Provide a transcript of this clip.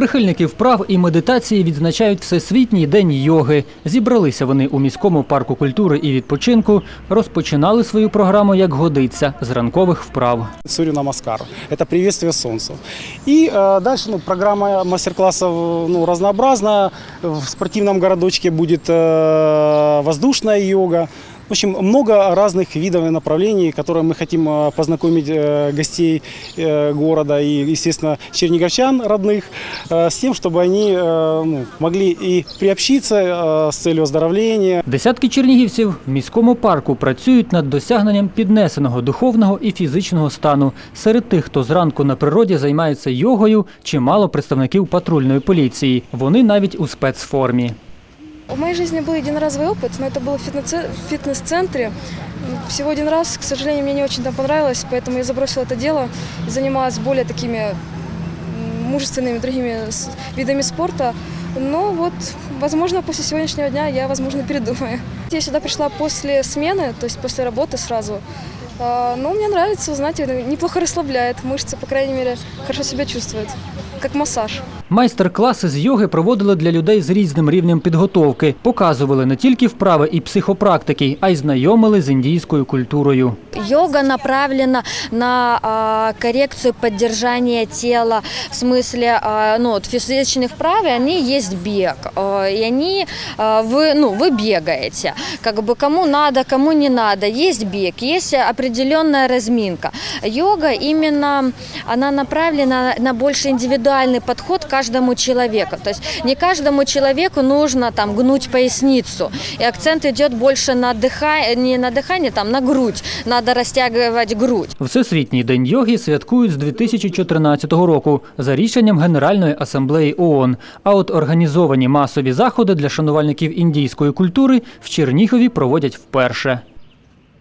Прихильники вправ і медитації відзначають Всесвітній день йоги. Зібралися вони у міському парку культури і відпочинку, розпочинали свою програму як годиться з ранкових вправ. Сурю Намаскар. Это приветствие солнцу. И э, дальше ну, программа мастер-классов ну, разнообразна. В спортивном городочке будет э, воздушная йога. В общем, много разных видов и направлений, которые мы хотим э, познакомить э, гостей э, города и, естественно, черниговчан родных э, с тем, чтобы они э, ну, могли и приобщиться э, с целью оздоровления, Десятки чернігівців в міському парку працюють над досягненням піднесеного духовного і фізичного стану. Серед тих, хто зранку на природі займається йогою, чимало представників патрульної поліції. Вони навіть у спецформі. В моей жизни был единоразовый опыт, но это было в фитнес- в фитнес-центре. Всего один раз, к сожалению, мне не очень там понравилось, поэтому я забросила это дело и занималась более такими мужественными другими видами спорта. Но вот, возможно, после сегодняшнего дня я, возможно, передумаю. Я сюда пришла после смены, то есть после работы сразу. А, Но мне нравится, знаете, неплохо расслабляет. Мышцы, по крайней мере, хорошо себя чувствуют. Как массаж. Майстер-класи з йоги проводили для людей з різним рівнем підготовки, показували не тільки вправи і психопрактики, а й знайомили з індійською культурою. Йога направлена на а, коррекцию поддержания тела, в смысле, а, ну, вот физичные вправы, они есть бег, а, и они, а, вы, ну, вы бегаете, как бы кому надо, кому не надо, есть бег, есть определенная разминка. Йога именно, она направлена на больше индивидуальный подход к каждому человеку, то есть не каждому человеку нужно там гнуть поясницу, и акцент идет больше на дыхание, не на дыхание, там, на грудь, надо растягивать грудь. Всесвітній день йоги святкують з 2014 року за рішенням Генеральної асамблеї ООН. А от організовані масові заходи для шанувальників індійської культури в Чернігові проводять вперше.